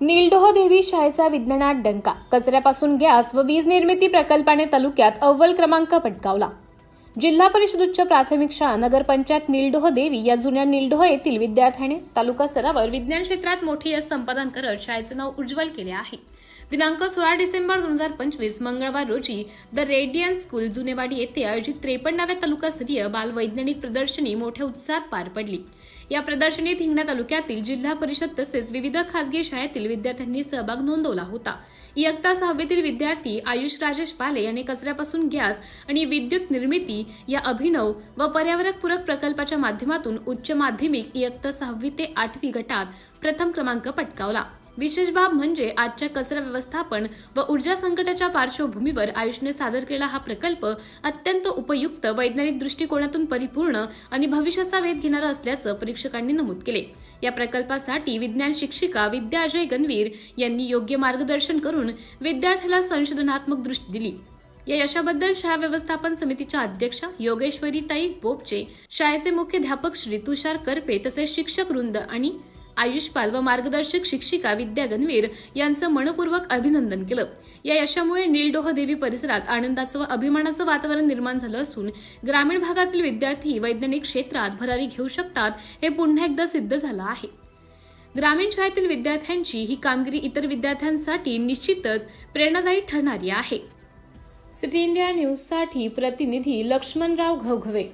नीलडोह देवी शाळेचा विज्ञानात डंका. कचऱ्यापासून गॅस व वीज निर्मिती प्रकल्पाने तालुक्यात अव्वल क्रमांक पटकावला. जिल्हा परिषद उच्च प्राथमिक शाळा नगरपंचायत नीलडोह देवी या जुन्या नीलडोह येथील विद्यार्थ्याने तालुका स्तरावर विज्ञान क्षेत्रात मोठी यश संपादन करत शाळेचे नाव उज्ज्वल केले आहे. दिनांक सोळा डिसेंबर दोन हजार पंचवीस मंगळवार रोजी द रेडियन स्कूल जुनेवाडी येथे आयोजित त्रेपन्नाव्या तालुकास्तरीय बालवैज्ञानिक प्रदर्शनी मोठ्या उत्साहात पार पडली. या प्रदर्शनीत हिंगणा तालुक्यातील जिल्हा परिषद तसेच विविध खासगी शाळेतील विद्यार्थ्यांनी सहभाग नोंदवला होता. इयत्ता सहावीतील विद्यार्थी आयुष राजेश पाले यांनी कचऱ्यापासून गॅस आणि विद्युत निर्मिती या अभिनव व पर्यावरणपूरक प्रकल्पाच्या माध्यमातून उच्च माध्यमिक इयत्ता सहावी ते आठवी गटात प्रथम क्रमांक पटकावला. विशेष बाब म्हणजे आजच्या कचरा व्यवस्थापन व ऊर्जा संकटाच्या पार्श्वभूमीवर आयुषने सादर केला हा प्रकल्प अत्यंत उपयुक्त वैज्ञानिक दृष्टिकोनातून परिपूर्ण आणि भविष्याचा वेध घेणारा असल्याचं परीक्षकांनी नमूद केले. या प्रकल्पासाठी विज्ञान शिक्षिका विद्या अजय गणवीर यांनी योग्य मार्गदर्शन करून विद्यार्थ्याला संशोधनात्मक दृष्टी दिली. या यशाबद्दल शाळा व्यवस्थापन समितीच्या अध्यक्षा योगेश्वरीताई पोपचे शाळेचे मुख्याध्यापक श्री तुषार करपे तसेच शिक्षक वृंद आणि आयुषपाल व मार्गदर्शक शिक्षिका विद्या गणवीर यांचं मनपूर्वक अभिनंदन केलं. या यशामुळे नीलडोह देवी परिसरात आनंदाचं व अभिमानाचं वातावरण निर्माण झालं असून ग्रामीण भागातील विद्यार्थी वैज्ञानिक क्षेत्रात भरारी घेऊ शकतात हे पुन्हा एकदा सिद्ध झालं आहे. ग्रामीण शाळेतील विद्यार्थ्यांची ही कामगिरी इतर विद्यार्थ्यांसाठी निश्चितच प्रेरणादायी ठरणारी आहे. सिटी इंडिया न्यूजसाठी प्रतिनिधी लक्ष्मणराव घवघवे